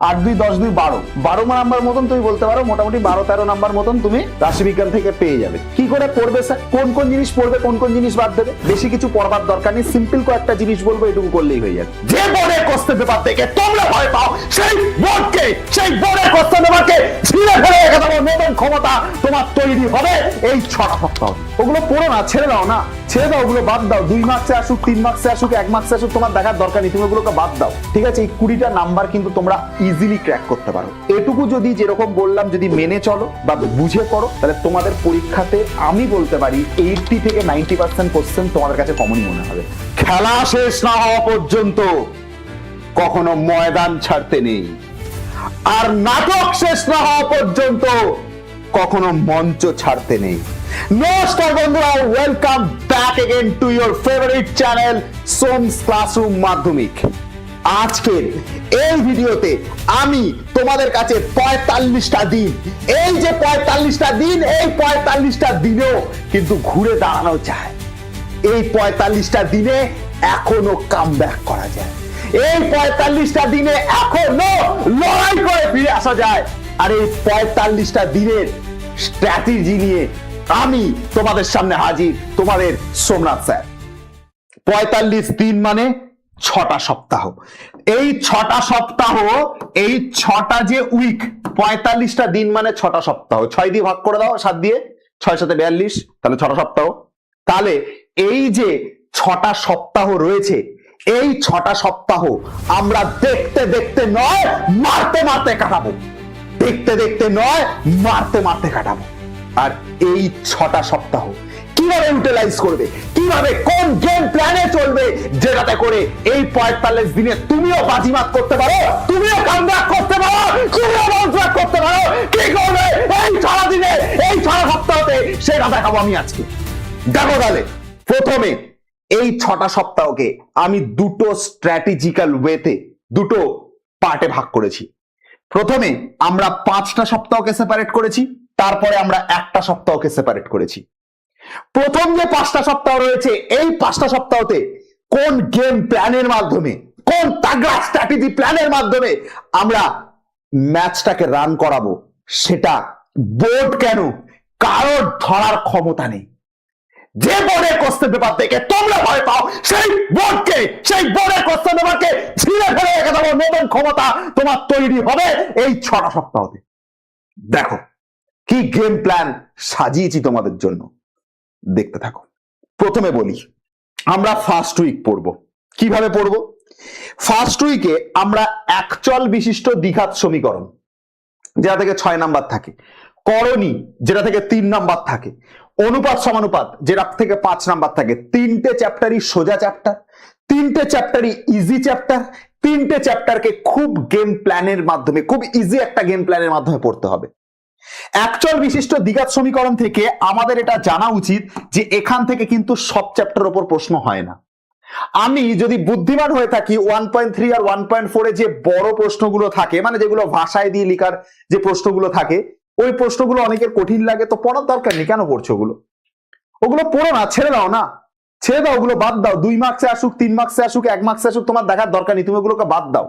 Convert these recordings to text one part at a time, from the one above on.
আট দুই দশ দুই বারো। বারো নাম্বার মতন তুমি বলতে পারো, মোটামুটি বারো তেরো নাম্বার মতন তুমি রাশিবিজ্ঞান থেকে পেয়ে যাবে। কি করে পড়বে স্যার কোন কোন জিনিস পড়বে, কোন কোন জিনিস বাদ দেবে? বেশি কিছু পড়বার দরকার নেই সিম্পল কয়েকটা জিনিস বলব, এটুকু করলেই হয়ে যাবে। যে বোর্ডের কোশ্চেন পেপার থেকে তোমরা ভয় পাও, সেই বোর্ডকে, সেই বোর্ডের কোশ্চেন পেপারকে ছিঁড়ে ফেলে রেখে দেবো, নতুন ক্ষমতা তোমার তৈরি হবে। এই ছটা সপ্তাহ ওগুলো পড়ো না, ছেড়ে দাও না। ছেড়ে দাও, ওগুলো বাদ দাও। দুই মার্কসে আসুক, তিন মার্কসে আসুক, এক মার্কসে আসুক, তোমার দেখার দরকার নেই, তুমি ওগুলোকে বাদ দাও। ঠিক আছে, এই কুড়িটা নাম্বার কিন্তু তোমরা ইজিলি ক্র্যাক করতে পারো। এটুকু যদি যেরকম বললাম, যদি মেনে চলো বা বুঝে করো, তাহলে তোমাদের পরীক্ষাতে আমি বলতে পারি এইটটি থেকে নাইনটি পার্সেন্ট কোশ্চেন তোমাদের কাছে কমনই মনে হবে। খেলা শেষ না হওয়া পর্যন্ত কখনো ময়দান ছাড়তে নেই। আর নাটক শেষ না হওয়া পর্যন্ত কখনো মঞ্চ ছাড়তে নেই। নমস্কার বন্ধুরা welcome back again to your favourite channel Som's classroom Madhyamik আজকের এই ভিডিওতে আমি তোমাদের কাছে পঁয়তাল্লিশটা দিন, এই যে পঁয়তাল্লিশটা দিন, এই পঁয়তাল্লিশটা দিনেও কিন্তু ঘুরে দাঁড়ানো যায়। এই পঁয়তাল্লিশটা দিনে এখনও কাম করা যায়। এই পঁয়তাল্লিশটা দিনে এখনও লড়াই করে ফিরে আসা যায়। আর এই পঁয়তাল্লিশটা দিনের স্ট্র্যাটেজি নিয়ে আমি তোমাদের সামনে হাজির, তোমাদের সোমনাথ স্যার। পঁয়তাল্লিশ দিন মানে ছটা সপ্তাহ। এই ছটা সপ্তাহ, এই ছটা যে উইক পঁয়তাল্লিশটা দিন মানে ছটা সপ্তাহ। ছয় দিয়ে ভাগ করে দাও, সাত দিয়ে, ছয় সাথে বিয়াল্লিশ, তাহলে ছটা সপ্তাহ। তাহলে এই যে ছটা সপ্তাহ রয়েছে, এই ছটা সপ্তাহ আমরা দেখতে দেখতে নয়, মারতে মারতে কাটাবো। দেখতে দেখতে নয়, মারতে মারতে কাটাবো। আর এই ছটা সপ্তাহ কীভাবে ইউটিলাইজ করবে? কীভাবে কোন গেম প্ল্যানে চলবে? যেটাতে করে এই পঁয়তাল্লিশ দিনে তুমিও বাজিমাত করতে পারো, তুমিও কামব্যাক করতে পারো, তুমিও বাউন্স করতে পারো। কি করবে? এই ছটা দিনে, এই ছটা সপ্তাহতে সেটা দেখাবো আমি আজকে। দেখো তাহলে, প্রথমে এই ছটা সপ্তাহকে আমি দুটো স্ট্র্যাটেজিক্যাল ওয়েতে দুটো পার্টে ভাগ করেছি। প্রথমে আমরা পাঁচটা সপ্তাহকে সেপারেট করেছি, তারপরে আমরা একটা সপ্তাহকে সেপারেট করেছি। প্রথম যে পাঁচটা সপ্তাহ রয়েছে, এই পাঁচটা সপ্তাহতে কোন গেম প্ল্যানের মাধ্যমে, কোন তাগড়া স্ট্র্যাটেজি প্ল্যানের মাধ্যমে আমরা ম্যাচটাকে রান করাবো, সেটা বোর্ড কেন, কারোর ধরার ক্ষমতা নেই। যে বোর্ডের কোশ্চেন পেপার থেকে তোমরা ভয় পাও, সেই বোর্ডকে সেই বোর্ডের কোশ্চেন পেপারকে ছিঁড়ে ফেলে রেখে দেবো, নতুন ক্ষমতা তোমার তৈরি হবে এই ছটা সপ্তাহতে। দেখো, কি গেম প্ল্যান সাজিয়েছি তোমাদের জন্য। দেখতে থাকো। প্রথমে বলি, আমরা ফার্স্ট উইক পড়ব। কীভাবে পড়ব? ফার্স্ট উইকে আমরা একচল বিশিষ্ট দ্বিঘাত সমীকরণ, যেটা থেকে ছয় নাম্বার থাকে, করণী, যেটা থেকে তিন নাম্বার থাকে, অনুপাত সমানুপাত, যেটা থেকে পাঁচ নাম্বার থাকে, তিনটে চ্যাপ্টারই সোজা চ্যাপ্টার, তিনটে চ্যাপ্টারই ইজি চ্যাপ্টার, তিনটে চ্যাপ্টারকে খুব গেম প্ল্যানের মাধ্যমে, খুব ইজি একটা গেম প্ল্যানের মাধ্যমে পড়তে হবে। অ্যাকচুয়াল বিশিষ্ট দ্বিঘাত সমীকরণ থেকে আমাদের এটা জানা উচিত যে এখান থেকে কিন্তু সব চ্যাপ্টার ওপর প্রশ্ন হয় না। আমি যদি বুদ্ধিমান হয়ে থাকি ওয়ান পয়েন্ট থ্রি আর ওয়ান পয়েন্ট ফোরে যে বড় প্রশ্নগুলো থাকে মানে যেগুলো ভাষায় দিয়ে লেখার যে প্রশ্নগুলো থাকে, ওই প্রশ্নগুলো অনেকের কঠিন লাগে, তো পড়ার দরকার নেই, কেন পড়ছো ওগুলো? ওগুলো পড়ো না, ছেড়ে দাও না। ছেড়ে দাও, ওগুলো বাদ দাও। দুই মার্কসে আসুক, তিন মার্কসে আসুক, এক মার্কসে আসুক, তোমার দেখার দরকার নেই, তুমি ওগুলোকে বাদ দাও।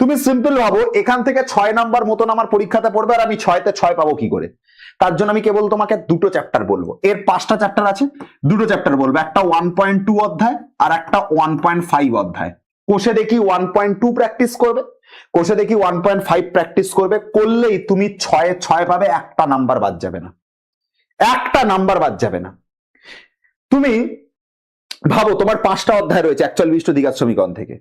তুমি সিম্পল ভাবো, এখান থেকে ছয় নাম্বার মতন আমার পরীক্ষাতে পড়বে আর আমি ছয়তে ছয় পাবো কি করে? তার জন্য আমি কেবল তোমাকে দুটো চ্যাপ্টার বলব। এর পাঁচটা চ্যাপ্টার আছে, দুটো চ্যাপ্টার বলব। একটা ওয়ান পয়েন্ট টু অধ্যায় আর একটা ওয়ান পয়েন্ট ফাইভ অধ্যায়। কোষে দেখি ওয়ান পয়েন্ট টু প্র্যাকটিস করবে, কোষে দেখি ওয়ান পয়েন্ট ফাইভ প্র্যাকটিস করবে, করলেই তুমি ছয়ে ছয় পাবে, একটা নাম্বার বাদ যাবে না। একটা নাম্বার বাদ যাবে না। তুমি ভাবো, তোমার পাঁচটা অধ্যায় রয়েছে একচল বিশিষ্ট দ্বিঘাত সমীকরণ থেকে।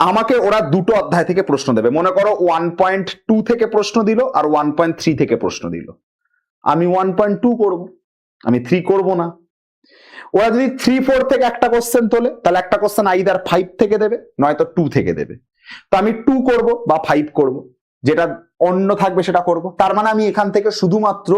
আমাকে ওরা দুটো অধ্যায় থেকে প্রশ্ন দেবে। মনে করো ওয়ান পয়েন্ট টু থেকে প্রশ্ন দিল আর ওয়ান পয়েন্ট থ্রি থেকে প্রশ্ন দিল। আমি ওয়ান পয়েন্ট টু করব, আমি থ্রি করব না। ওরা যদি থ্রি ফোর থেকে একটা কোশ্চেন তোলে, তাহলে একটা কোশ্চেন আইদার ফাইভ থেকে দেবে, নয়তো টু থেকে দেবে। তো আমি টু করব বা ফাইভ করব, যেটা অন্য থাকবে সেটা করব। তার মানে আমি এখান থেকে শুধুমাত্র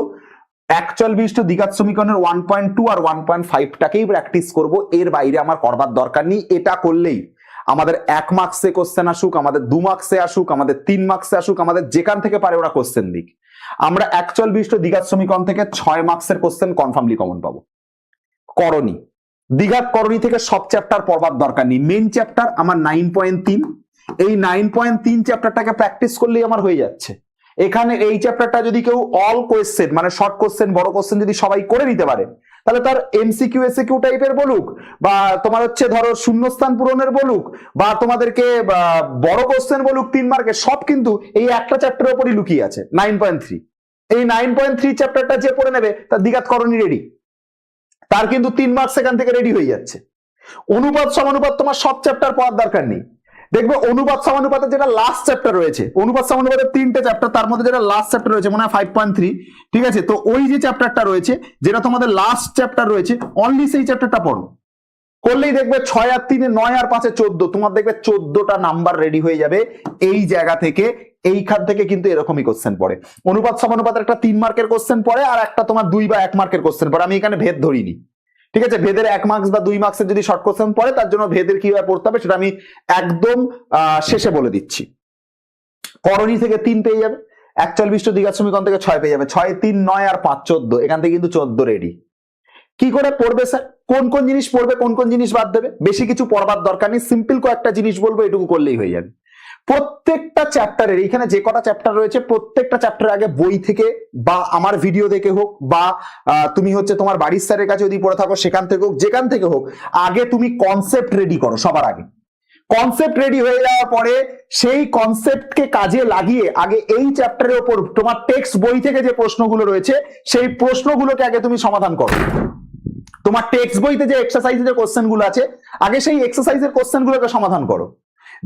অ্যাকচুয়াল বিশিষ্ট দ্বিঘাত সমীকরণের ওয়ান পয়েন্ট টু আর ওয়ান পয়েন্ট ফাইভটাকেই প্র্যাকটিস করব। এর বাইরে আমার করবার দরকার নেই। এটা করলেই আমাদের এক মার্কসে কোশ্চেন আসুক, আমাদের দু মার্কসে আসুক, আমাদের তিন মার্কসে আসুক, আমাদের যেখান থেকে পারে ওরা কোশ্চেন দিক। আমরা অ্যাকচুয়াল বিশিষ্ট দ্বিঘাত সমীকরণ থেকে ছয় মার্কসের কোশ্চেন কনফার্মলি কমন পাবো। করণী। দ্বিঘাত করণী থেকে সব চ্যাপ্টার পড়বার দরকার নেই। মেন চ্যাপ্টার আমার নাইন পয়েন্ট তিন। এই নাইন পয়েন্ট তিন চ্যাপ্টারটাকে প্র্যাকটিস করলেই আমার হয়ে যাচ্ছে। এখানে এই চ্যাপ্টারটা যদি কেউ অল কোয়েশ্চেন মানে শর্ট কোশ্চেন বড় কোশ্চেন যদি সবাই করে নিতে পারে তাহলে তার এমসিকিউ এসিকিউ টাইপের বলুক, বা তোমার হচ্ছে ধরো শূন্যস্থান পূরণের বলুক, বা তোমাদেরকে বড় কোশ্চেন বলুক, তিন মার্কের সব কিন্তু এই একটা চ্যাপ্টারের উপরই লুকিয়ে আছে নাইন পয়েন্ট থ্রি এই নাইন পয়েন্ট থ্রি চ্যাপ্টারটা যে পড়ে নেবে, তার দ্বিঘাত করণী রেডি তার কিন্তু তিন মার্কস সেখান থেকে রেডি হয়ে যাচ্ছে। অনুপাত, সমানুপাত তোমার সব চ্যাপ্টার পড়ার দরকার নেই। দেখবে অনুপাত সমানুপাতের যেটা লাস্ট চ্যাপ্টার রয়েছে অনুপাত সমানুপাতের তিনটে চ্যাপ্টার তার মধ্যে যেটা লাস্ট চ্যাপ্টার রয়েছে, মনে হয় ফাইভ পয়েন্ট থ্রি ঠিক আছে? তো ওই যে চ্যাপ্টারটা রয়েছে, যেটা তোমাদের লাস্ট চ্যাপ্টার রয়েছে অনলি সেই চ্যাপ্টারটা পড়ো। করলেই দেখবে ছয় আর তিনে, নয় আর পাঁচে চোদ্দ, তোমার দেখবে চোদ্দটা নাম্বার রেডি হয়ে যাবে এই জায়গা থেকে, এইখান থেকে কিন্তু এরকমই কোশ্চেন পড়ে। অনুপাত সমানুপাতের একটা তিন মার্কের কোশ্চেন পড়ে, আর একটা তোমার দুই বা এক মার্কের কোশ্চেন পড়ে, আমি এখানে ভেদ ধরিনি। ঠিক আছে? ভেদের এক মার্কস বা দুই মার্কসের যদি শর্ট কোশ্চেন পড়ে, তার জন্য ভেদের কীভাবে পড়তে হবে সেটা আমি একদম শেষে বলে দিচ্ছি। করণী থেকে তিন পেয়ে যাবে একচল বিষ্ট দ্বিঘাত সমীকরণ থেকে ছয় পেয়ে যাবে। ছয়, তিন, নয় আর পাঁচ চোদ্দ, এখান থেকে কিন্তু চোদ্দ রেডি কি করে পড়বে স্যার কোন কোন জিনিস পড়বে, কোন কোন জিনিস বাদ দেবে? বেশি কিছু পড়বার দরকার নেই সিম্পল কয়েকটা জিনিস বলব, এটুকু করলেই হয়ে যাবে। প্রত্যেকটা চ্যাপ্টারের এখানে যে কটা চ্যাপ্টার রয়েছে, প্রত্যেকটা চ্যাপ্টার আগে বই থেকে বা আমার ভিডিও দেখে হোক বা তুমি হচ্ছে তোমার বাড়ির স্যারের কাছে যদি পড়ে থাকো, সেখান থেকে হোক, যেখান থেকে হোক, আগে তুমি কনসেপ্ট রেডি করো সবার আগে। কনসেপ্ট রেডি হয়ে যাওয়ার পরে সেই কনসেপ্টকে কাজে লাগিয়ে আগে এই চ্যাপ্টারের ওপর তোমার টেক্সট বই থেকে যে প্রশ্নগুলো রয়েছে, সেই প্রশ্নগুলোকে আগে তুমি সমাধান করো। তোমার টেক্সট বইতে যে এক্সারসাইজের যে কোশ্চেনগুলো আছে, আগে সেই এক্সারসাইজের কোশ্চেন গুলোকে সমাধান করো।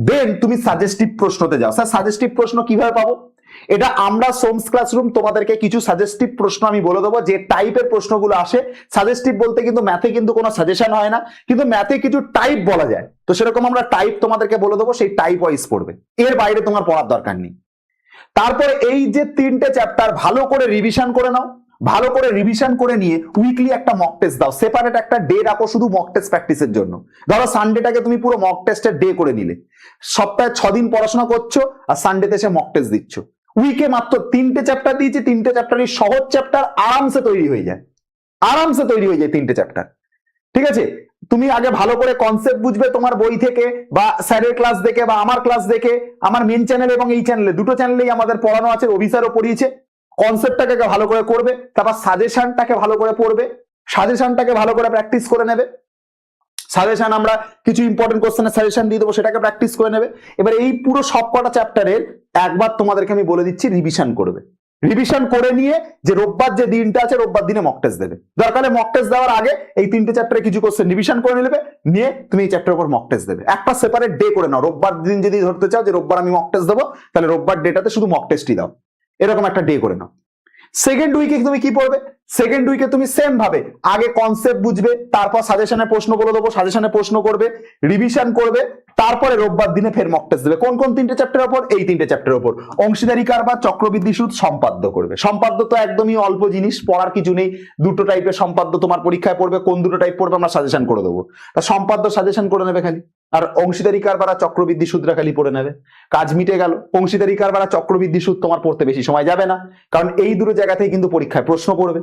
দেন তুমি সাজেস্টিভ প্রশ্নতে যাও। স্যার সাজেস্টিভ প্রশ্ন কীভাবে পাবো? এটা আমরা সোমস ক্লাসরুম তোমাদেরকে কিছু সাজেস্টিভ প্রশ্ন আমি বলে দেবো। যে টাইপের প্রশ্নগুলো আসে সাজেস্টিভ বলতে কিন্তু ম্যাথে কিন্তু কোনো সাজেশন হয় না, কিন্তু ম্যাথে কিছু টাইপ বলা যায়। তো সেরকম আমরা টাইপ তোমাদেরকে বলে দেবো, সেই টাইপ ওয়াইজ পড়বে। এর বাইরে তোমার পড়ার দরকার নেই। তারপরে এই যে তিনটে চ্যাপ্টার ভালো করে রিভিশন করে নাও। ভালো করে রিভিশন করে নিয়ে উইকলি একটা মক টেস্ট দাও। সেপারেট একটা ডে রাখো শুধু মক টেস্ট প্র্যাকটিসের জন্য। ধরো সানডেটাকে তুমি পুরো মক টেস্টের ডে করে নিলে। সপ্তাহে ছ দিন পড়াশোনা করছ আর সানডেতে এসে মক টেস্ট দিচ্ছ। উইকে মাত্র তিনটে চ্যাপ্টার দিয়েছি, তিনটে চ্যাপ্টারই সহজ চ্যাপ্টার আরামসে তৈরি হয়ে যায়। আরামসে তৈরি হয়ে যায় তিনটে চ্যাপ্টার ঠিক আছে? তুমি আগে ভালো করে কনসেপ্ট বুঝবে তোমার বই থেকে বা স্যারের ক্লাস দেখে বা আমার ক্লাস দেখে। আমার মেন চ্যানেল এবং এই চ্যানেলে দুটো চ্যানেলেই আমাদের পড়ানো আছে, অভিসারও পড়িয়েছে। কনসেপ্টটাকে ভালো করে করবে, তারপর সাজেশনটাকে ভালো করে পড়বে সাজেশনটাকে ভালো করে প্র্যাকটিস করে নেবে। সাজেশন আমরা কিছু ইম্পর্টেন্ট কোশ্চেনের সাজেশন দিয়ে দেবো, সেটাকে প্র্যাকটিস করে নেবে। এবার এই পুরো সবকটা চ্যাপ্টারের একবার তোমাদেরকে আমি বলে দিচ্ছি রিভিশন করবে। রিভিশন করে নিয়ে যে রোববার যে দিনটা আছে, রোববার দিনে মক টেস্ট দেবে। দরকার মক টেস্ট দেওয়ার আগে এই তিনটে চ্যাপ্টারে কিছু কোশ্চেন রিভিশন করে নেবে, নিয়ে তুমি এই চ্যাপ্টারের উপর মক টেস্ট দেবে। একটা সেপারেট ডে করে নাও। রোববার দিন যদি ধরতে চাও যে রোববার আমি মক টেস্ট দেবো, তাহলে রোববার ডেটাতে শুধু মক টেস্টই দাও। এরকম একটা ডে করে নাও। সেকেন্ড উইকে তুমি কি পড়বে? সেকেন্ড উইকে তুমি সেম ভাবে, আগে কনসেপ্ট বুঝবে, তারপর সাজেশনে প্রশ্ন বলে দেবো সাজেশনে প্রশ্ন করবে রিভিশন করবে, তারপরে রোববার দিনে ফের মক টেস্ট দেবে। কোন কোন তিনটে চ্যাপ্টারের ওপর? এই তিনটে চ্যাপ্টারের ওপর। অংশীদারি কারবার, চক্রবৃদ্ধি সুদ, সম্পাদ্য করবে। সম্পাদ্য তো একদমই অল্প জিনিস, পড়ার কিছু নেই। দুটো টাইপের সম্পাদ্য তোমার পরীক্ষায় পড়বে, কোন দুটো টাইপ পড়বে আমরা সাজেশন করে দেবো। তা সম্পাদ্য সাজেশন করে নেবে খালি। আর অংশীদারি কারবার আর চক্রবৃদ্ধি সুদরা খালি পড়ে নেবে। কাজ মিটে গেল। অংশীদারি কারবার আর চক্রবৃদ্ধি সুদ তোমার পড়তে বেশি সময় যাবে না। কারণ এই দুটো জায়গাতেই কিন্তু পরীক্ষায় প্রশ্ন পড়বে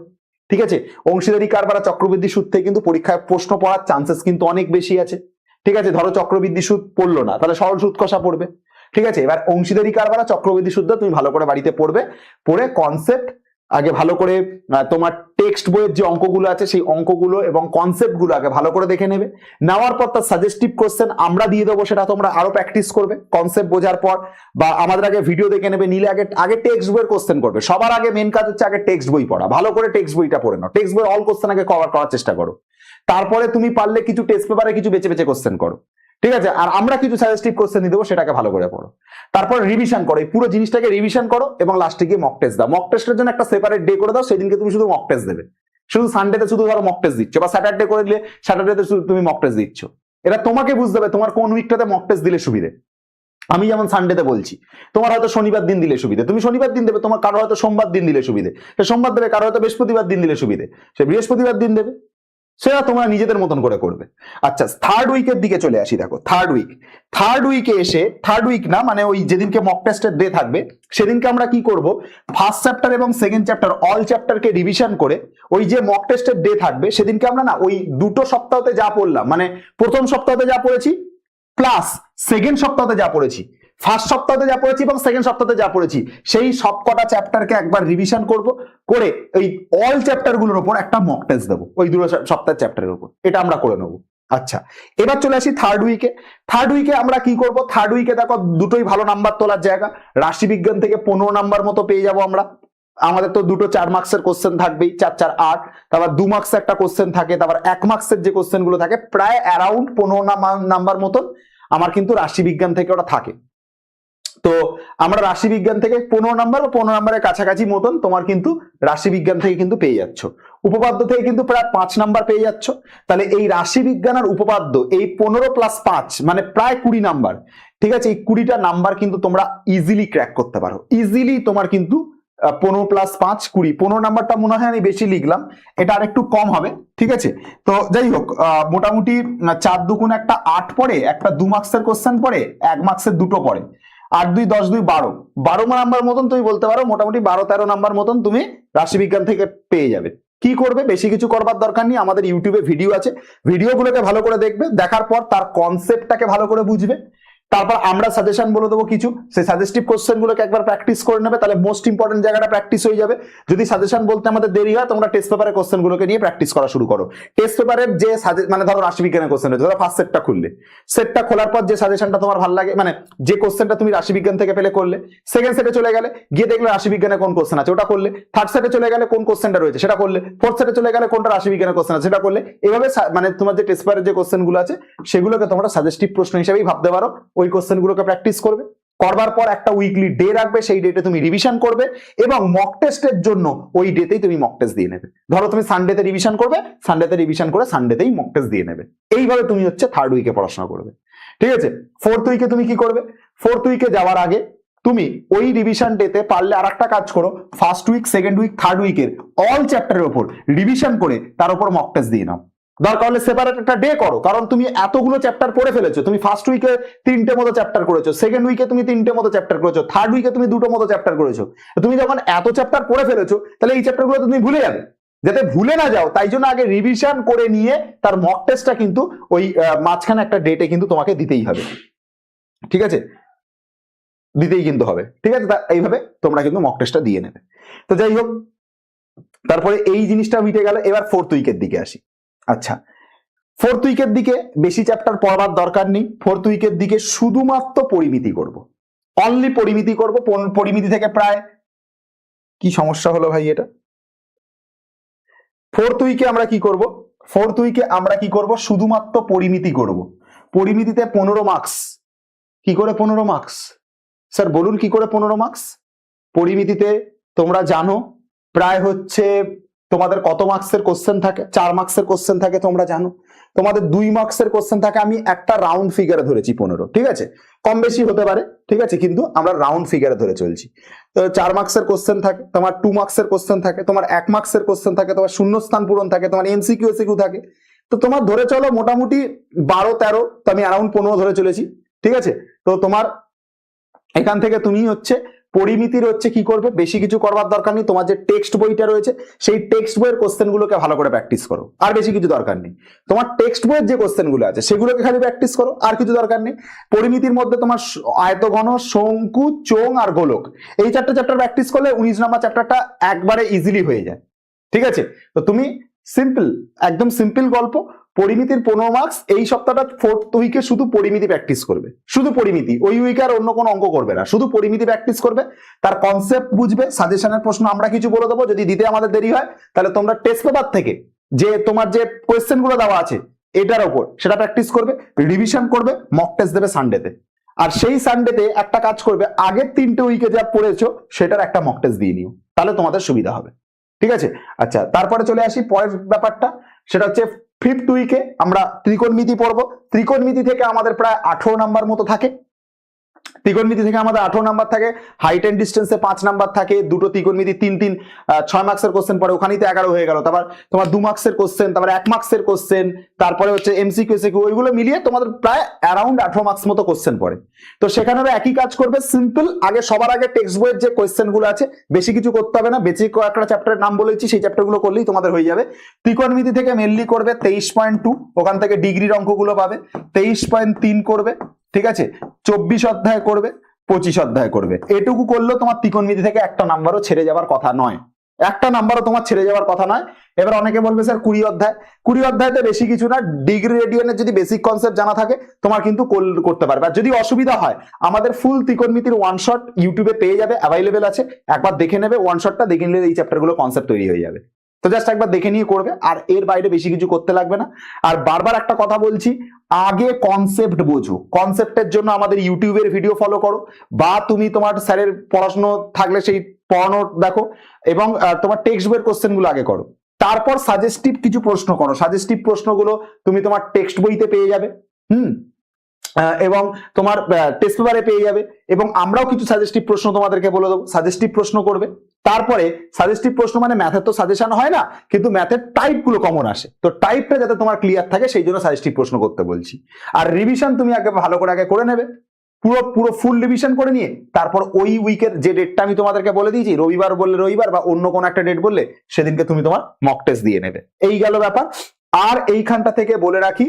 ঠিক আছে? অংশীদারি কারবার চক্রবৃদ্ধি সুদ থেকে কিন্তু পরীক্ষায় প্রশ্ন পড়ার চান্সেস কিন্তু অনেক বেশি আছে। ঠিক আছে? ধরো চক্রবৃদ্ধি সুদ পড়ল না, তাহলে সরল সুদ কষা পড়বে। ঠিক আছে? এবার অংশীদারি কারবার চক্রবৃদ্ধি সুদটা তুমি ভালো করে বাড়িতে পড়বে, পড়ে কনসেপ্ট আগে ভালো করে তোমার টেক্সট বইয়ের যে অঙ্কগুলো আছে, সেই অঙ্কগুলো এবং কনসেপ্টগুলো আগে ভালো করে দেখে নেবে। নেওয়ার পর তার সাজেস্টিভ কোশ্চেন আমরা দিয়ে দেবো, সেটা তোমরা আরও প্র্যাকটিস করবে কনসেপ্ট বোঝার পর। বা আমাদের আগে ভিডিও দেখে নেবে, নিলে আগে আগে টেক্সট বইয়ের কোশ্চেন করবে। সবার আগে মেন কাজ হচ্ছে আগে টেক্সট বই পড়া। ভালো করে টেক্সট বইটা পড়ে নাও। টেক্সট বই অল কোশ্চেন আগে কভার করার চেষ্টা করো। তারপরে তুমি পারলে কিছু টেস্ট পেপারে কিছু বেছে বেছে কোশ্চেন করো। ঠিক আছে? আর আমরা কিছু সাজেস্টিভ কোশ্চেন দিয়ে দেবো, সেটাকে ভালো করে পড়ো। তারপর রিভিশন করো, এই পুরো জিনিসটাকে রিভিশন করো এবং লাস্টে গিয়ে মক টেস্ট দাও। মক টেস্টের জন্য একটা সেপারেট ডে করে দাও, সেদিনকে তুমি শুধু মক টেস্ট দেবে। শুধু সানডেতে শুধু ধরো মক টেস্ট দিচ্ছ, বা স্যাটারডে করে দিলে স্যাটারডেতে শুধু তুমি মক টেস্ট দিচ্ছ। এটা তোমাকে বুঝতে হবে তোমার কোন উইকটাতে মক টেস্ট দিলে সুবিধে। আমি যেমন সানডেতে বলছি, তোমার হয়তো শনিবার দিন দিলে সুবিধে। তুমি শনিবার দিন দেবে, তোমার কারও হয়তো সোমবার দিন দিলে সুবিধে। সে সোমবার দেবে কারও হয়তো বৃহস্পতিবার দিন দিলে সুবিধে। সে বৃহস্পতিবার দিন দেবে। সেটা তোমরা নিজেদের মতন করে করবে। আচ্ছা থার্ড উইকের দিকে চলে আসি, দেখো থার্ড উইক থার্ড উইকে এসে থার্ড উইক না মানে ওই যেদিনকে মক টেস্টের ডে থাকবে, সেদিনকে আমরা কি করব? ফার্স্ট চ্যাপ্টার এবং সেকেন্ড চ্যাপ্টার অল চ্যাপ্টারকে রিভিশন করে, ওই যে মক টেস্টের ডে থাকবে, সেদিনকে আমরা না, ওই দুটো সপ্তাহতে যা পড়লাম মানে প্রথম সপ্তাহতে যা পড়েছি প্লাস সেকেন্ড সপ্তাহতে যা পড়েছি ফার্স্ট সপ্তাহতে যা পড়েছি এবং সেকেন্ড সপ্তাহতে যা পড়েছি, সেই সবকটা চ্যাপ্টারকে একবার রিভিশন করব, করে ওই অল চ্যাপ্টারগুলোর উপর একটা মক টেস্ট দেবো, ওই দুটো সপ্তাহের চ্যাপ্টারের উপর। এটা আমরা করে নেব। আচ্ছা এবার চলে আসি থার্ড উইকে থার্ড উইকে আমরা কি করব? থার্ড উইকে দেখো দুটোই ভালো নাম্বার তোলার জায়গা। রাশিবিজ্ঞান থেকে পনেরো নাম্বার মতো পেয়ে যাব আমরা। আমাদের তো দুটো চার মার্কসের কোশ্চেন থাকবেই, চার চার, আট। তারপর দু মার্কস একটা কোশ্চেন থাকে, তারপর এক মার্কসের যে কোশ্চেনগুলো থাকে, প্রায় অ্যারাউন্ড পনেরো নাম্বার মতন আমার কিন্তু রাশিবিজ্ঞান থেকে ওটা থাকে। তো আমরা রাশিবিজ্ঞান থেকে পনেরো নাম্বার বা পনেরো নাম্বারের কাছাকাছি মতন তোমার কিন্তু রাশিবিজ্ঞান থেকে কিন্তু পেয়ে যাচ্ছ। উপপাদ্য থেকে কিন্তু প্রায় পাঁচ নাম্বার পেয়ে যাচ্ছ। তাহলে এই রাশিবিজ্ঞান আর উপপাদ্য, এই পনেরো প্লাস পাঁচ মানে প্রায় কুড়ি নাম্বার, ঠিক আছে? এই কুড়িটা নাম্বার কিন্তু তোমরা ইজিলি ক্র্যাক করতে পারো। ইজিলি তোমার কিন্তু পনেরো প্লাস পাঁচ, কুড়ি, পনেরো নাম্বারটা মনে হয় আমি বেশি লিখলাম, এটা আর একটু কম হবে, ঠিক আছে? তো যাই হোক মোটামুটি চার দুগুণ একটা আট পড়ে, একটা দু মার্কসের কোশ্চেন পরে এক মার্কসের দুটো পড়ে। আট দুই দশ দুই বারো। বারো নাম্বার মতন তুমি বলতে পারো, মোটামুটি বারো তেরো নাম্বার মতন তুমি রাশিবিজ্ঞান থেকে পেয়ে যাবে। কি করবে? বেশি কিছু করবার দরকার নেই, আমাদের ইউটিউবে ভিডিও আছে। ভিডিওগুলোকে ভালো করে দেখবে, দেখার পর তার কনসেপ্টটাকে ভালো করে বুঝবে। তারপর আমরা সাজেশন বলে দেবো কিছু। সেই সাজেস্টিভ কোশ্চেন গুলোকে একবার প্র্যাকটিস করে নেবে, তাহলে মোস্ট ইম্পর্টেন্ট জায়গাটা প্র্যাকটিস হয়ে যাবে। যদি সাজেশন বলতে আমাদের দেরি হয়, তোমরা টেস্ট পেপারের কোশ্চেন গুলোকে নিয়ে প্র্যাকটিস করা শুরু করো। টেস্ট পেপারের যে মানে ধরো রাশিবিজ্ঞানের কোশ্চেন রয়েছে, ধরো ফার্স্ট সেটটা খুললে। সেটটা খোলার পর যে সাজেশনটা তোমার ভালো লাগে মানে যে কোশ্চেনটা তুমি রাশিবিজ্ঞান থেকে পেলে করলে সেকেন্ড সেটে চলে গেলে, গিয়ে দেখলে রাশিবিজ্ঞানে কোন কোশ্চেন আছে, ওটা করলে। থার্ড সেটে চলে গেলে কোন কোশ্চেনটা রয়েছে, সেটা করলে। ফোর্থ সেটে চলে গেলে কোনটা রাশিবিজ্ঞানের কোশ্চেন আছে, সেটা করলে। এভাবে মানে তোমার যে টেস্ট পেপারের যে কোশ্চেনগুলো আছে, সেগুলোকে তোমরা সাজেস্টিভ প্রশ্ন হিসেবেই ভাবতে পারো। ওই কোশ্চেন গুলোকে প্র্যাকটিস করবে। করবার পর একটা উইকলি ডে রাখবে, সেই ডেটে তুমি রিভিশন করবে এবং মক টেস্টের জন্য ওই ডেতেই তুমি মক টেস্ট দিয়ে নেবে। ধরো তুমি সানডেতে রিভিশন করবে সানডেতে রিভিশন করে সানডেতেই মক টেস্ট দিয়ে নেবে। এইভাবে তুমি হচ্ছে থার্ড উইকে পড়াশোনা করবে। ঠিক আছে? ফোর্থ উইকে তুমি কি করবে? ফোর্থ উইকে যাওয়ার আগে তুমি ওই রিভিশন ডেতে পারলে আর একটা কাজ করো first week second week third উইকের all চ্যাপ্টারের উপর রিভিশন করে তার উপর মক টেস্ট দিয়ে নাও। দরকার হলে সেপারেট একটা ডে করো। কারণ তুমি এতগুলো চ্যাপ্টার পড়ে ফেলেছো। তুমি ফার্স্ট উইকে তিনটে মতো চ্যাপ্টার করেছ। সেকেন্ড উইকে তুমি তিনটে মতো চ্যাপ্টার করেছ। থার্ড উইকে তুমি দুটো মতো চ্যাপ্টার করেছ। তুমি যখন এত চ্যাপ্টার পড়ে ফেলেছো, তাহলে এই চ্যাপ্টারগুলো তুমি ভুলে যাবে। যাতে ভুলে না যাও, তাই জন্য আগে রিভিশন করে নিয়ে তার মক টেস্টটা কিন্তু ওই মাঝখানে একটা ডেটে কিন্তু তোমাকে দিতেই হবে। ঠিক আছে? দিতেই কিন্তু হবে। ঠিক আছে? এইভাবে তোমরা কিন্তু মক টেস্টটা দিয়ে নেবে। তো যাই হোক, তারপরে এই জিনিসটা মিটে গেল। এবার ফোর্থ উইকের দিকে আসি। আচ্ছা ফোর্থ উইকের দিকে বেশি চ্যাপ্টার পড়বার দরকার নেই। ফোর্থ উইকের দিকে শুধুমাত্র পরিমিতি করব। অনলি পরিমিতি করব পরিমিতি থেকে প্রায়। কি সমস্যা হলো ভাই এটা? ফোর্থ উইকে আমরা কি করব? ফোর্থ উইকে আমরা কি করব? শুধুমাত্র পরিমিতি করব। পরিমিতিতে পনেরো মার্কস কি করে পনেরো মার্কস স্যার, বলুন কি করে পনেরো মার্কস পরিমিতিতে তোমরা জানো, প্রায় হচ্ছে তোমাদের কত মার্কসের কোশ্চেন থাকে? চার মার্কসের কোশ্চেন থাকে তোমরা জানো। তোমাদের দুই মার্কসের কোশ্চেন থাকে, আমি একটা রাউন্ড ফিগারে ধরেছি পনেরো, ঠিক আছে? কম বেশি হতে পারে, ঠিক আছে? কিন্তু আমরা রাউন্ড ফিগারে ধরে চলছি। তো চার মার্কসের কোশ্চেন থাকে, তোমার টু মার্কসের কোশ্চেন থাকে, তোমার এক মার্কসের কোশ্চেন থাকে, তোমার শূন্যস্থান পূরণ থাকে, তোমার এমসিকিউ এসিকিউ থাকে। তো তোমার ধরে চলো মোটামুটি বারো, তেরো, তো আমি অ্যারাউন্ড পনেরো ধরে চলেছি, ঠিক আছে? তো তোমার এখান থেকে তুমি হচ্ছে পরিমিতির হচ্ছে কি করবে? বেশি কিছু করবার দরকার নেই। তোমার যে টেক্সট বইটা রয়েছে, সেই টেক্সট বইয়ের কোশ্চেন গুলোকে ভালো করে প্র্যাকটিস করো। আর বেশি কিছু দরকার নেই। তোমার টেক্সট বইয়ের যে কোশ্চেনগুলো আছে, সেগুলোকে খালি প্র্যাকটিস করো। আর কিছু দরকার নেই। পরিমিতির মধ্যে তোমার আয়তঘন, শঙ্কু চোং আর গোলক। এই চারটে চ্যাপ্টার প্র্যাকটিস করলে উনিশ নাম্বার চ্যাপ্টারটা একবারে ইজিলি হয়ে যায়। ঠিক আছে? তো তুমি সিম্পল একদম সিম্পল গল্প। পরিমিতির পনেরো মার্কস এই সপ্তাহটা ফোর্থ উইকে শুধু পরিমিতি প্র্যাকটিস করবে। শুধু পরিমিতি। ওই উইকে আর অন্য কোনো অঙ্ক করবে না। শুধু পরিমিতি প্র্যাকটিস করবে। তার কনসেপ্ট বুঝবে সাজেশনের প্রশ্ন আমরা কিছু বলে দেবো। যদি দিতে আমাদের দেরি হয়, তাহলে তোমরা টেস্ট পেপার থেকে যে তোমার যে কোয়েশ্চেনগুলো দেওয়া আছে, এটার ওপর সেটা প্র্যাকটিস করবে রিভিশন করবে মক টেস্ট দেবে সানডেতে আর সেই সানডেতে একটা কাজ করবে, আগের তিনটে উইকে যা পড়েছো, সেটার একটা মক টেস্ট দিয়ে নিও। তাহলে তোমাদের সুবিধা হবে। ঠিক আছে? আচ্ছা তারপরে চলে আসি, পরের ব্যাপারটা। সেটা হচ্ছে ফিফথ উইকে আমরা ত্রিকোণমিতি পড়ব। ত্রিকোণমিতি থেকে আমাদের প্রায় আঠেরো নাম্বার মতো থাকে। ত্রিকোণমিতি থেকে আমাদের আঠারো নাম্বার থাকে হাইট অ্যান্ড ডিস্টেন্সে পাঁচ নাম্বার থাকে, দুটো ত্রিকোণমিতি তিন তিন ছয় মার্কসের কোশ্চেন পরে ওখানেই তো এগারো হয়ে গেল। তারপর তোমার দু মার্কসের কোশ্চেন তারপর এক মার্কসের কোশ্চেন তারপরে হচ্ছে এমসিকিউ এসিকিউ ওইগুলো মিলিয়ে তোমাদের প্রায় অ্যারাউন্ড আঠারো মার্কস মতো কোশ্চেন পড়ে। তো সেখানেও একই কাজ করবে সিম্পল আগে সবার আগে টেক্সট বইয়ের যে কোয়েশ্চেনগুলো আছে, বেশি কিছু করতে হবে না, বেশি কয়েকটা চ্যাপ্টারের নাম বলেছি সেই চ্যাপ্টারগুলো করলেই তোমাদের হয়ে যাবে। ত্রিকোণমিতি থেকে মেনলি করবে তেইশ পয়েন্ট টু ওখান থেকে ডিগ্রির অঙ্কগুলো পাবে, তেইশ পয়েন্ট তিন করবে ঠিক আছে? চব্বিশ অধ্যায় করবে, পঁচিশ অধ্যায় করবে। এটুকু করলেও তোমার ত্রিকোণমিতি থেকে একটা নাম্বারও ছেড়ে যাওয়ার কথা নয়। একটা নাম্বারও তোমার ছেড়ে যাওয়ার কথা নয়। এবার অনেকে বলবে, স্যার, কুড়ি অধ্যায়। কুড়ি অধ্যায়তে বেশি কিছু না, ডিগ্রি রেডিয়ানের যদি বেসিক কনসেপ্ট জানা থাকে, তোমার কিন্তু করতে পারবে। আর যদি অসুবিধা হয়, আমাদের ফুল ত্রিকোণমিতির ওয়ান শট ইউটিউবে পেয়ে যাবে অ্যাভেলেবেল আছে। একবার দেখে নেবে ওয়ান শটটা দেখে নিলে এই চ্যাপ্টারগুলো কনসেপ্ট তৈরি হয়ে যাবে। তো জাস্ট একবার দেখে নিয়ে করবে। আর এর বাইরে বেশি কিছু করতে লাগবে না। আর বারবার একটা কথা বলছি আগে কনসেপ্ট বোঝো। কনসেপ্টের জন্য আমাদের ইউটিউবের ভিডিও ফলো করো, বা তুমি তোমার স্যারের পড়াশুনো থাকলে সেই পড়ানো দেখো, এবং তোমার টেক্সট বইয়ের কোশ্চেনগুলো আগে করো। তারপর সাজেস্টিভ কিছু প্রশ্ন করো। সাজেস্টিভ প্রশ্নগুলো তুমি তোমার টেক্সট বইতে পেয়ে যাবে। হুম? এবং তোমার টেস্ট পেপারে পেয়ে যাবে। এবং আমরাও কিছু সাজেস্টিভ প্রশ্ন তোমাদেরকে বলে দেবো। সাজেস্টিভ প্রশ্ন করবে। তারপরে সাজেস্টিভ প্রশ্ন মানে ম্যাথের তো সাজেশন হয় না, কিন্তু ম্যাথের টাইপগুলো কমন আসে। তো টাইপটা যাতে তোমার ক্লিয়ার থাকে, সেই জন্য সাজেস্টিভ প্রশ্ন করতে বলছি। আর রিভিশন তুমি আগে ভালো করে আগে করে নেবে। পুরো পুরো ফুল রিভিশন করে নিয়ে তারপর ওই উইকের যে ডেটটা আমি তোমাদেরকে বলে দিয়েছি, রবিবার বললে রবিবার বা অন্য কোনো একটা ডেট বললে, সেদিনকে তুমি তোমার মক টেস্ট দিয়ে নেবে। এই গেল ব্যাপার। আর এইখানটা থেকে বলে রাখি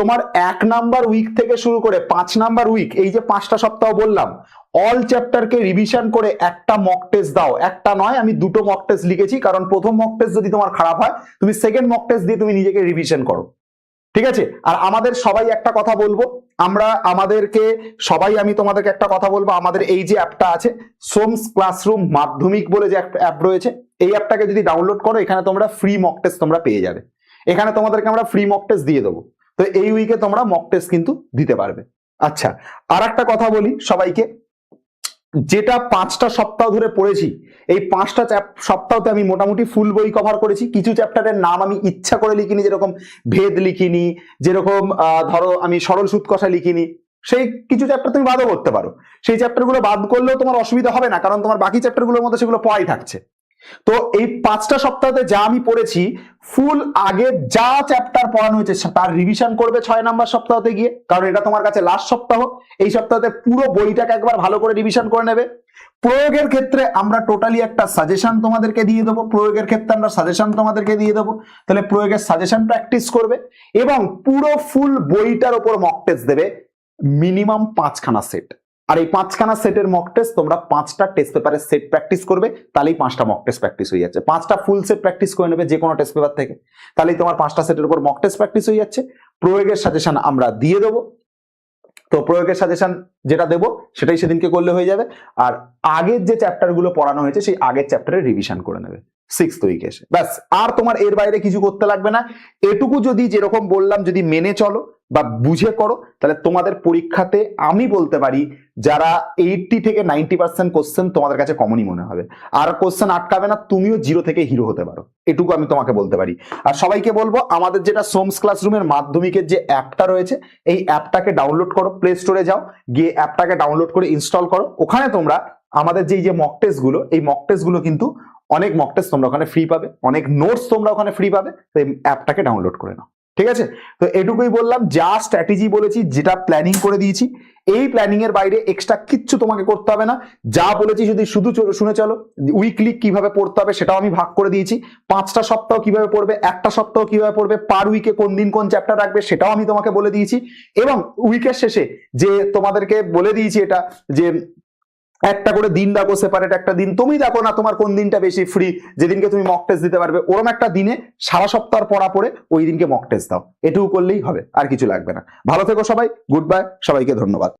তোমার এক নাম্বার উইক থেকে শুরু করে পাঁচ নাম্বার উইক এই যে পাঁচটা সপ্তাহ বললাম অল চ্যাপ্টারকে রিভিশন করে একটা মক টেস্ট দাও। একটা নয়, আমি দুটো মক টেস্ট লিখেছি, কারণ প্রথম মক টেস্ট যদি তোমার খারাপ হয়, তুমি সেকেন্ড মক টেস্ট দিয়ে তুমি নিজেকে রিভিশন করো। ঠিক আছে? আর আমাদের সবাই একটা কথা বলব, আমরা আমাদেরকে, সবাই আমি তোমাদেরকে একটা কথা বলব, আমাদের এই যে অ্যাপটা আছে সোমস ক্লাসরুম মাধ্যমিক বলে যে অ্যাপ রয়েছে, এই অ্যাপটাকে যদি ডাউনলোড করো, এখানে তোমরা ফ্রি মক টেস্ট তোমরা পেয়ে যাবে। এখানে তোমাদেরকে আমরা ফ্রি মক টেস্ট দিয়ে দেবো। তো এই উইকে তোমরা মক টেস্ট কিন্তু দিতে পারবে। আচ্ছা আর একটা কথা বলি সবাইকে। যেটা পাঁচটা সপ্তাহ ধরে পড়েছি, এই পাঁচটা সপ্তাহতে আমি মোটামুটি ফুল বই কভার করেছি। কিছু চ্যাপ্টারের নাম আমি ইচ্ছা করে লিখিনি, যেরকম ভেদ লিখিনি, যেরকম ধরো আমি সরল সুদ কষা লিখিনি। সেই কিছু চ্যাপ্টার তুমি বাদও করতে পারো। সেই চ্যাপ্টারগুলো বাদ করলেও তোমার অসুবিধা হবে না, কারণ তোমার বাকি চ্যাপ্টারগুলোর মধ্যে সেগুলো পড়াই থাকছে। তো এই পাঁচটা সপ্তাহতে যা আমি পড়েছি ফুল আগে যা চ্যাপ্টার পড়ানো হয়েছে তার রিভিশন করবে ছয় নাম্বার সপ্তাহতে গিয়ে। কারণ এটা তোমার কাছে লাস্ট সপ্তাহ। এই সপ্তাহতে পুরো বইটাকে একবার ভালো করে রিভিশন করে নেবে। প্রয়োগের ক্ষেত্রে আমরা টোটালি একটা সাজেশন তোমাদেরকে দিয়ে দেবো। প্রয়োগের ক্ষেত্রে আমরা সাজেশন তোমাদেরকে দিয়ে দেবো। তাহলে প্রয়োগের সাজেশন প্র্যাকটিস করবে এবং পুরো ফুল বইটার ওপর মক টেস্ট দেবে। মিনিমাম পাঁচখানা সেট আর এই পাঁচখানা সেটের মক টেস্ট তোমরা পাঁচটা টেস্ট পেপারের সেট প্র্যাকটিস করবে, তাহলেই পাঁচটা মক টেস্ট প্র্যাকটিস হয়ে যাচ্ছে। পাঁচটা ফুল সেট প্র্যাকটিস করে নেবে যে কোনো টেস্ট পেপার থেকে। তাহলেই তোমার পাঁচটা সেটের উপর মক টেস্ট প্র্যাকটিস হয়ে যাচ্ছে। প্রয়োগের সাজেশন আমরা দিয়ে দেবো। তো প্রয়োগের সাজেশন যেটা দেবো, সেটাই সেদিনকে করলে হয়ে যাবে। আর আগের যে চ্যাপ্টারগুলো পড়ানো হয়েছে, সেই আগের চ্যাপ্টারে রিভিশন করে নেবে। সিক্স উইকে এসে। ব্যাস, আর তোমার এর বাইরে কিছু করতে লাগবে না। এটুকু যদি যেরকম বললাম, যদি মেনে চলো বা বুঝে করো, তাহলে তোমাদের পরীক্ষাতে আমি বলতে পারি, যারা এইটটি থেকে নাইনটি পার্সেন্ট কোশ্চেন তোমাদের কাছে কমনই মনে হবে। আর কোশ্চেন আটকাবে না, তুমিও জিরো থেকে হিরো হতে পারো। এটুকু আমি তোমাকে বলতে পারি। আর সবাইকে বলব, আমাদের যেটা সোমস ক্লাসরুমের মাধ্যমিকের যে অ্যাপটা রয়েছে, এই অ্যাপটাকে ডাউনলোড করো প্লে স্টোরে যাও, গিয়ে অ্যাপটাকে ডাউনলোড করে ইনস্টল করো। ওখানে তোমরা আমাদের যেই যে মক টেস্টগুলো, এই মক টেস্টগুলো কিন্তু অনেক মক টেস্ট তোমরা ওখানে ফ্রি পাবে, অনেক নোটস তোমরা ওখানে ফ্রি পাবে এই অ্যাপটাকে ডাউনলোড করে নাও, ঠিক আছে? তো এটুকুই বললাম, যা স্ট্র্যাটেজি বলেছি, যেটা প্ল্যানিং করে দিয়েছি, এই প্ল্যানিং এর বাইরে এক্সট্রা কিচ্ছু তোমাকে করতে হবে না। যা বলেছি যদি শুধু শুনে চলো উইকলি কীভাবে পড়তে হবে সেটাও আমি ভাগ করে দিয়েছি। পাঁচটা সপ্তাহ কীভাবে পড়বে, একটা সপ্তাহ কীভাবে পড়বে পার উইকে কোন দিন কোন চ্যাপ্টার রাখবে সেটাও আমি তোমাকে বলে দিয়েছি। এবং উইকের শেষে যে তোমাদেরকে বলে দিয়েছি এটা, যে একটা করে দিন রাখো সেপারেট একটা দিন। তুমি দেখো না তোমার কোন দিনটা বেশি ফ্রি যেদিনকে তুমি মক টেস্ট দিতে পারবে। ওরম একটা দিনে সারা সপ্তাহ পড়া পড়ে ওই দিনকে মক টেস্ট দাও। এটুকু করলেই হবে, আর কিছু লাগবে না। ভালো থেকো সবাই গুড বাই সবাইকে ধন্যবাদ।